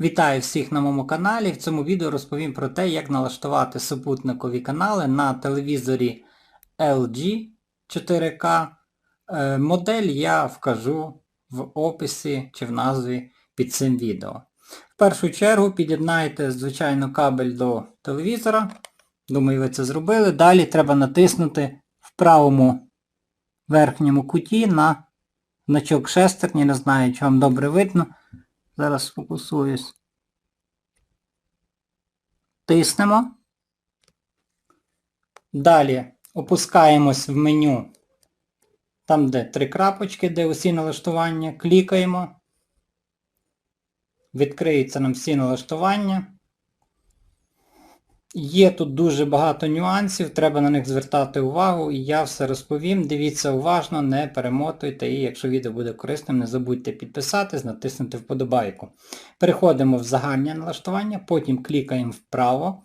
Вітаю всіх на моєму каналі. В цьому відео розповім про те, як налаштувати супутникові канали на телевізорі LG 4K. Е, Модель я вкажу в описі чи в назві під цим відео. В першу чергу під'єднаєте, звичайно, кабель до телевізора. Думаю, ви це зробили. Далі треба натиснути в правому верхньому куті на значок шестерні. Не знаю, чи вам добре видно. Зараз сфокусуюсь. Тиснемо. Далі опускаємось в меню, там де три крапочки, де усі налаштування. Клікаємо. Відкриються нам всі налаштування. Є тут дуже багато нюансів, треба на них звертати увагу і я все розповім. Дивіться уважно, не перемотуйте і якщо відео буде корисним, не забудьте підписатись, натиснути вподобайку. Переходимо в загальне налаштування, потім клікаємо вправо,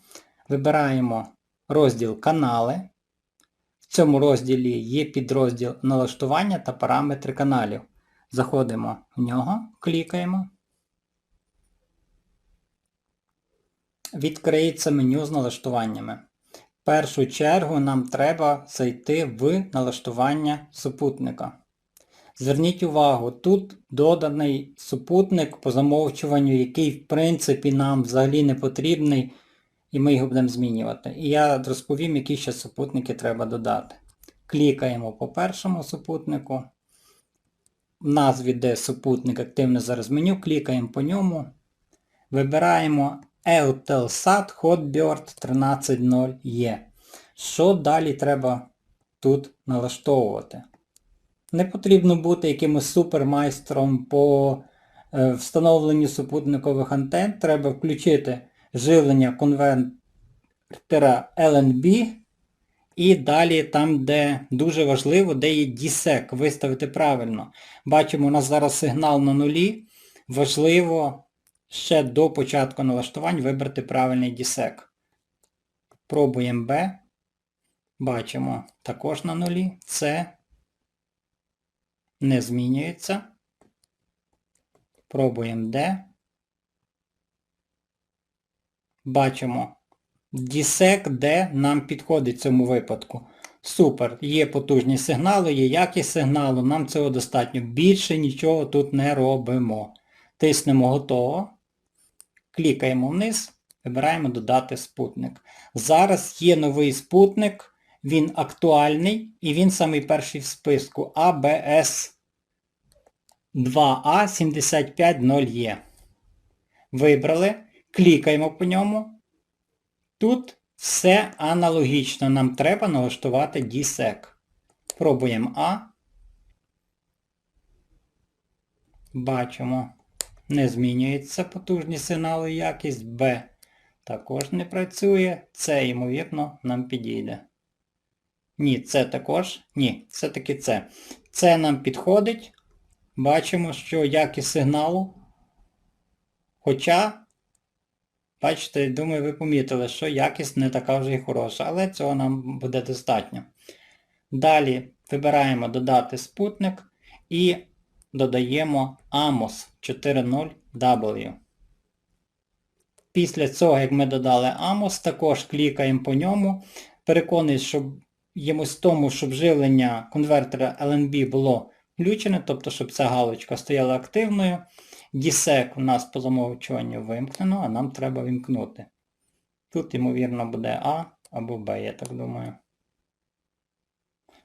вибираємо розділ канали. В цьому розділі є підрозділ налаштування та параметри каналів. Заходимо в нього, клікаємо. Відкриється меню з налаштуваннями. В першу чергу нам треба зайти в налаштування супутника. Зверніть увагу, тут доданий супутник по замовчуванню, який в принципі нам взагалі не потрібний, і ми його будемо змінювати. І я розповім, які ще супутники треба додати. Клікаємо по першому супутнику. В назві де супутник активне зараз меню, клікаємо по ньому. Вибираємо Eutelsat Hotbird 13.0E. Що далі треба тут налаштовувати? Не потрібно бути якимось супермайстром по е, встановленню супутникових антенн. Треба включити живлення конвертера LNB і далі там, де дуже важливо, де є DSEC, виставити правильно. Бачимо, у нас зараз сигнал на нулі. Важливо ще до початку налаштувань вибрати правильний DSEC. Пробуємо B. Бачимо також на нулі. С не змінюється. Пробуємо D. Бачимо DSEC D нам підходить в цьому випадку. Супер, є потужні сигнали, є якість сигналу, нам цього достатньо. Більше нічого тут не робимо. Тиснемо готово. Клікаємо вниз, вибираємо додати спутник. Зараз є новий спутник, він актуальний і він самий перший в списку ABS 2A750E. Вибрали, клікаємо по ньому. Тут все аналогічно. Нам треба налаштувати DSEC. Пробуємо А. Бачимо. Не змінюється потужні сигнали якість. Б також не працює. С, ймовірно, нам підійде. Ні, С також. Ні, все-таки С. С нам підходить. Бачимо, що якість сигналу. Хоча, бачите, думаю, ви помітили, що якість не така вже і хороша, але цього нам буде достатньо. Далі вибираємо додати спутник і додаємо AMOS 4.0W. Після цього, як ми додали AMOS, також клікаємо по ньому. Переконуюсь, щоб ємось тому, щоб живлення конвертера LNB було включене, тобто, щоб ця галочка стояла активною. DSEC у нас по замовчуванню вимкнено, а нам треба вімкнути. Тут, ймовірно, буде А або Б, я так думаю.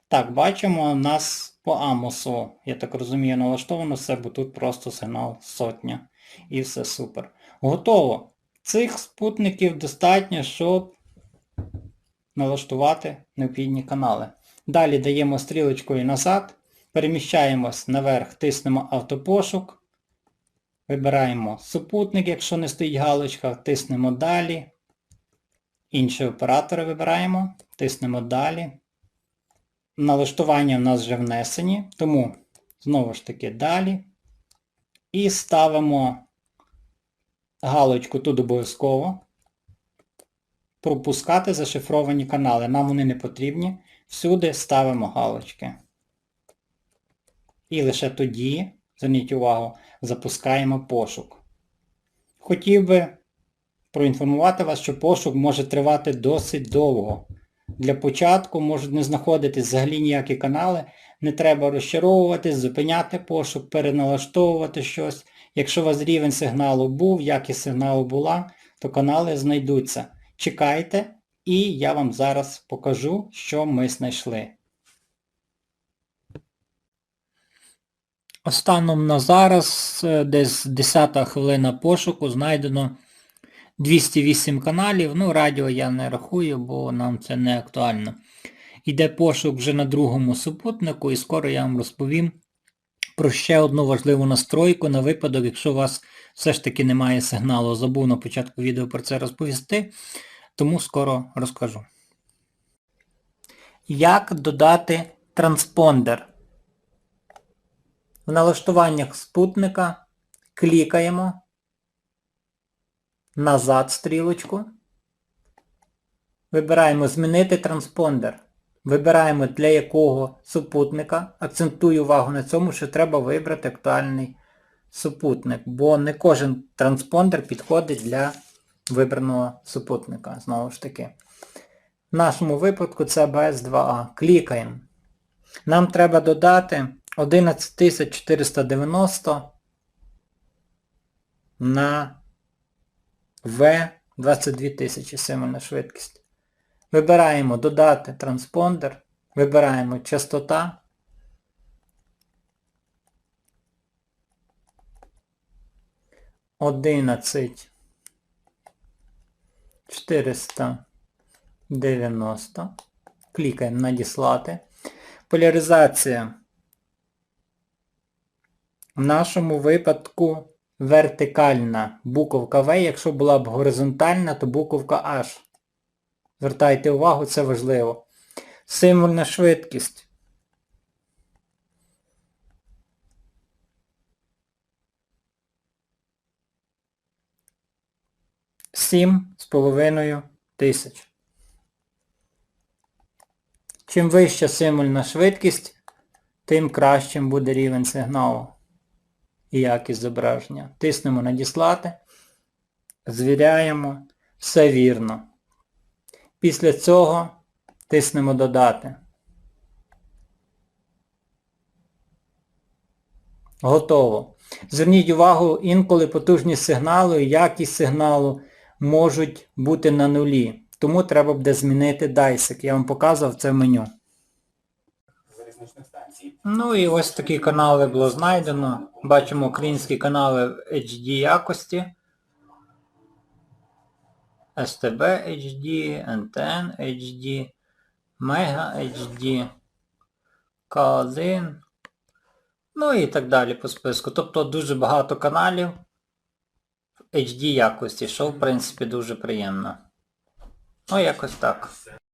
Так, бачимо, у нас по Амосу, я так розумію, налаштовано все, бо тут просто сигнал сотня. І все супер. Готово. Цих спутників достатньо, щоб налаштувати необхідні канали. Далі даємо стрілочкою назад, переміщаємось наверх, тиснемо автопошук. Вибираємо супутник, якщо не стоїть галочка, тиснемо далі. Інші оператори вибираємо, тиснемо далі. Налаштування в нас вже внесені, тому знову ж таки далі. І ставимо галочку тут обов'язково. Пропускати зашифровані канали. Нам вони не потрібні. Всюди ставимо галочки. І лише тоді, зверніть увагу, запускаємо пошук. хотів би проінформувати вас, що пошук може тривати досить довго. Для початку можуть не знаходитись взагалі ніякі канали, не треба розчаровуватись, зупиняти пошук, переналаштовувати щось. Якщо у вас рівень сигналу був, якість сигналу була, то канали знайдуться. Чекайте, і я вам зараз покажу, що ми знайшли. Останом на зараз, е, десь 10 хвилина пошуку, знайдено 208 каналів. Ну, радіо я не рахую, бо нам це не актуально. Іде пошук вже на другому супутнику і скоро я вам розповім про ще одну важливу настройку на випадок, якщо у вас все ж таки немає сигналу. Забув на початку відео про це розповісти, тому скоро розкажу. Як додати транспондер? В налаштуваннях спутника клікаємо назад стрілочку. Вибираємо Змінити транспондер. Вибираємо для якого супутника. Акцентую увагу на цьому, що треба вибрати актуальний супутник, бо не кожен транспондер підходить для вибраного супутника. Знову ж таки. В нашому випадку це АБС-2А. Клікаємо. Нам треба додати 11490 на В 22000 символьна швидкість. Вибираємо додати транспондер, вибираємо частота. Одинадцять чотириста дев'яносто. Клікаємо надіслати. Поляризація. В нашому випадку вертикальна буковка В, якщо була б горизонтальна, то буковка H. Звертайте увагу, це важливо. Символьна швидкість. Сім з половиною тисяч. Чим вища символьна швидкість, тим кращим буде рівень сигналу і якість зображення. Тиснемо надіслати, звіряємо, все вірно. Після цього тиснемо додати. Готово. Зверніть увагу, інколи потужність сигналу і якість сигналу можуть бути на нулі. Тому треба буде змінити дайсик. Я вам показував це в меню. Ну і ось такі канали було знайдено. Бачимо українські канали в HD якості. STB HD, NTN HD, Mega HD, K1, ну і так далі по списку. Тобто дуже багато каналів в HD якості, що в принципі дуже приємно. Ну якось так.